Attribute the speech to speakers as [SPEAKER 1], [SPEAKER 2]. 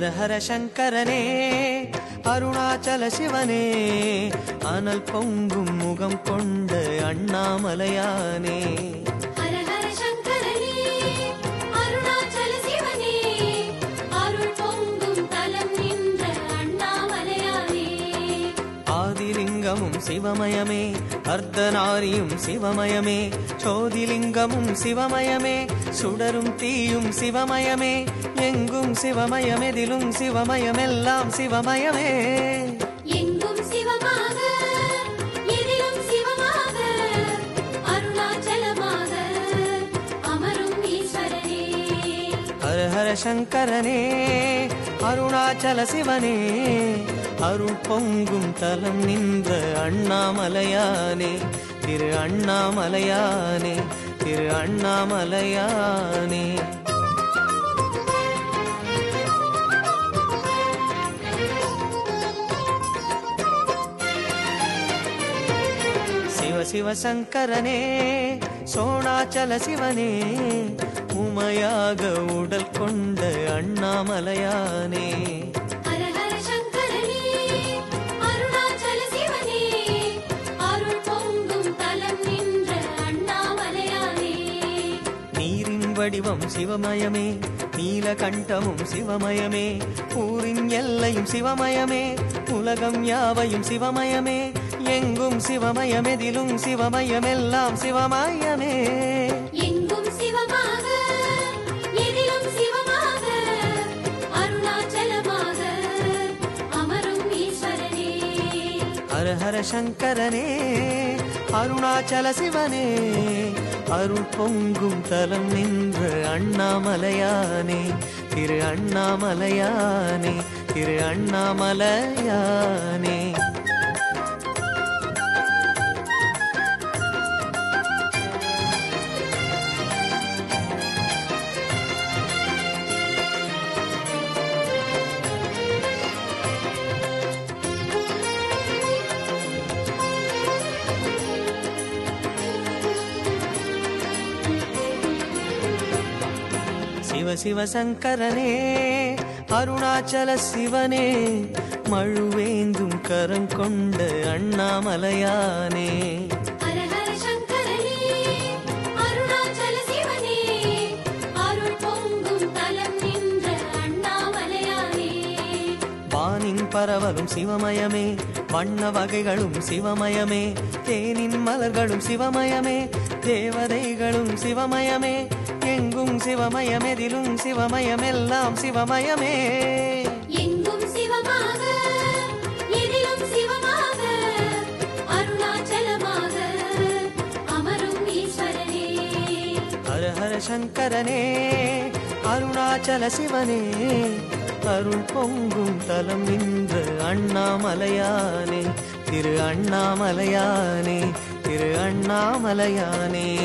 [SPEAKER 1] ஹரஹர சங்கரனே அருணாச்சல சிவனே அனல் பொங்கும் முகம் கொண்ட அண்ணாமலையானே ஆதிலிங்கமும் சிவமயமே அர்த்தநாரியும் சிவமயமே சோதிலிங்கமும் சிவமயமே சுடரும் தீயும் சிவமயமே எங்கும் சிவமயமெதிலும் சிவமயமெல்லாம் சிவமயமே. ஹர ஹர சங்கரனே அருணாச்சல சிவனே. அருள் பொங்கும் தலம் நின்ற அண்ணாமலையானே திரு அண்ணாமலையானே திரு அண்ணாமலையானே. சிவ சிவ சோணாச்சல சிவனே உமையாக உடல் கொண்ட அண்ணாமலையானே. நீரின் வடிவம் சிவமயமே நீலகண்டமும் சிவமயமே ஊரின் எல்லையும் சிவமயமே உலகம் யாவையும் சிவமயமே எங்கும் சிவமயமெதிலும் சிவமயமெல்லாம் சிவமயமே.
[SPEAKER 2] எங்கும் சிவமாக எதிலும் சிவமாக அருணாச்சலமாக அமரும் ஈஸ்வரனே.
[SPEAKER 1] ஹர ஹர சங்கரனே அருணாச்சல சிவனே அருள் பொங்கும் தலம் நின்ற அண்ணாமலையானே திரு அண்ணாமலையானே திரு அண்ணாமலையானே. சிவ சிவ சங்கரனே அருணாச்சல சிவனே மழுவேந்தும் கரம் கொண்ட அண்ணாமலையானே. பரவலும் சிவமயமே வண்ண வகைகளும் சிவமயமே. தேனின் மலர்களும் சிவமயமே. தேவதைகளும் சிவமயமே. எங்கும் சிவமயமெதிலும் சிவமயமெல்லாம் சிவமயமே. ஹர ஹர சங்கரனே அருணாச்சல சிவனே. அருள் பொங்கும் தலம் நின்ற அண்ணாமலையானே. திரு அண்ணாமலையானே திரு அண்ணாமலையானே.